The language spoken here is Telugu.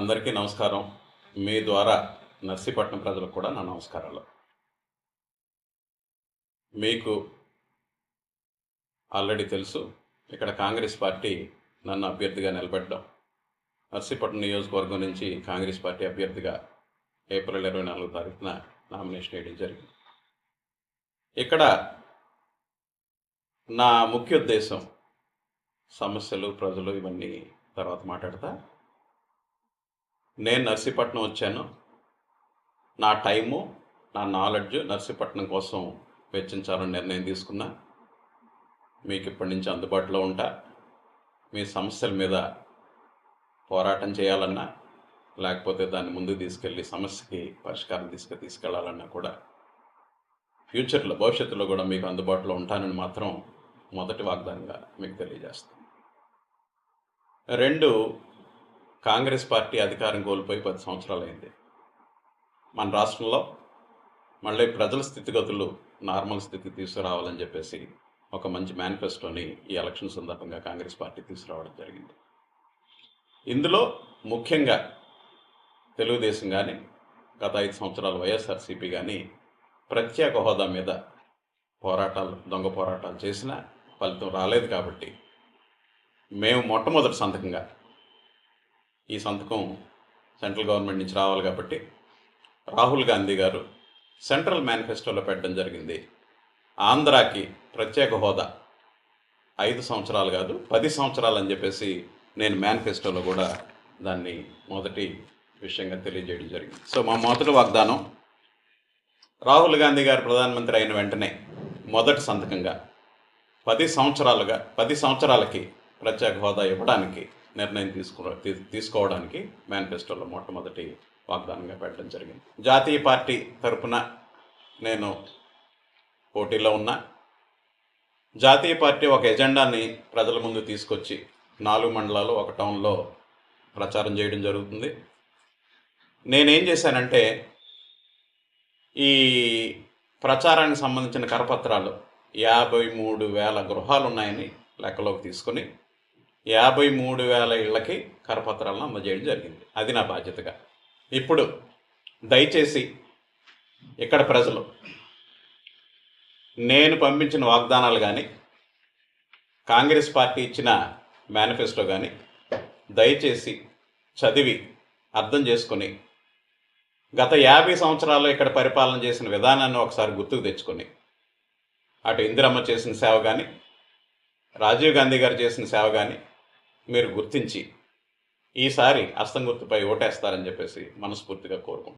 అందరికీ నమస్కారం. మీ ద్వారా నర్సీపట్నం ప్రజలకు కూడా నా నమస్కారాలు. మీకు ఆల్రెడీ తెలుసు ఇక్కడ కాంగ్రెస్ పార్టీ నన్ను అభ్యర్థిగా నిలబెట్టడం. నర్సీపట్నం నియోజకవర్గం నుంచి కాంగ్రెస్ పార్టీ అభ్యర్థిగా ఏప్రిల్ ఇరవై నాలుగో తారీఖున నామినేషన్ వేయడం జరిగింది. ఇక్కడ నా ముఖ్య ఉద్దేశం సమస్యలు ప్రజలు ఇవన్నీ తర్వాత మాట్లాడతా. నేను నర్సీపట్నం వచ్చాను. నా టైము నా నాలెడ్జ్ నర్సీపట్నం కోసం వెచ్చించాలని నిర్ణయం తీసుకున్నా. మీకు ఇప్పటి నుంచి అందుబాటులో ఉంటా. మీ సమస్యల మీద పోరాటం చేయాలన్నా లేకపోతే దాన్ని ముందుకు తీసుకెళ్ళి సమస్యకి పరిష్కారం తీసుకు తీసుకెళ్ళాలన్నా కూడా ఫ్యూచర్లో భవిష్యత్తులో కూడా మీకు అందుబాటులో ఉంటానని మాత్రం మొదటి వాగ్దానంగా మీకు తెలియజేస్తాను రెండు కాంగ్రెస్ పార్టీ అధికారం కోల్పోయి పది సంవత్సరాలు అయింది మన రాష్ట్రంలో మళ్ళీ ప్రజల స్థితిగతులు నార్మల్ స్థితికి తీసుకురావాలని చెప్పేసి ఒక మంచి మేనిఫెస్టోని ఈ ఎలక్షన్ సందర్భంగా కాంగ్రెస్ పార్టీ తీసుకురావడం జరిగింది. ఇందులో ముఖ్యంగా తెలుగుదేశం కానీ గత ఐదు సంవత్సరాలు వైఎస్ఆర్సీపీ కానీ ప్రత్యేక హోదా మీద పోరాటాలు దొంగ పోరాటాలు చేసినా ఫలితం రాలేదు కాబట్టి మేము మొట్టమొదటి సంతకంగా ఈ సంతకం సెంట్రల్ గవర్నమెంట్ నుంచి రావాలి కాబట్టి రాహుల్ గాంధీ గారు సెంట్రల్ మేనిఫెస్టోలో పెట్టడం జరిగింది. ఆంధ్రాకి ప్రత్యేక హోదా. ఐదు సంవత్సరాలు కాదు పది సంవత్సరాలు అని చెప్పేసి నేను మేనిఫెస్టోలో కూడా దాన్ని మొదటి విషయంగా తెలియజేయడం జరిగింది. సో మా మొదటి వాగ్దానం రాహుల్ గాంధీ గారు ప్రధానమంత్రి అయిన వెంటనే మొదటి సంతకంగా పది సంవత్సరాలుగా పది సంవత్సరాలకి ప్రత్యేక హోదా ఇవ్వడానికి నిర్ణయం తీసుకో తీ- తీసుకోవడానికి మేనిఫెస్టోలో మొట్టమొదటి వాగ్దానంగా పెట్టడం జరిగింది. జాతీయ పార్టీ తరపున నేను పోటీలో ఉన్నా. జాతీయ పార్టీ ఒక ఎజెండాని ప్రజల ముందు తీసుకొచ్చి నాలుగు మండలాలు ఒక టౌన్లో ప్రచారం చేయడం జరుగుతుంది. నేనేం చేశానంటే ఈ ప్రచారానికి సంబంధించిన కరపత్రాలు యాభై మూడు వేల గృహాలు ఉన్నాయని లెక్కలోకి తీసుకొని యాభై మూడు వేల ఇళ్ళకి కరపత్రాలను అందజేయడం జరిగింది. అది నా బాధ్యతగా. ఇప్పుడు దయచేసి ఇక్కడ ప్రజలు నేను పంపించిన వాగ్దానాలు కానీ కాంగ్రెస్ పార్టీ ఇచ్చిన మేనిఫెస్టో కానీ దయచేసి చదివి అర్థం చేసుకొని గత యాభై సంవత్సరాల్లో ఇక్కడ పరిపాలన చేసిన విధానాన్ని ఒకసారి గుర్తుకు తెచ్చుకొని అటు ఇందిరమ్మ చేసిన సేవ కానీ రాజీవ్ గాంధీ గారు చేసిన సేవ కానీ మీరు గుర్తించి ఈసారి అస్తం గుర్తుపై ఓటేస్తారని చెప్పేసి మనస్ఫూర్తిగా కోరుకుంటున్నాను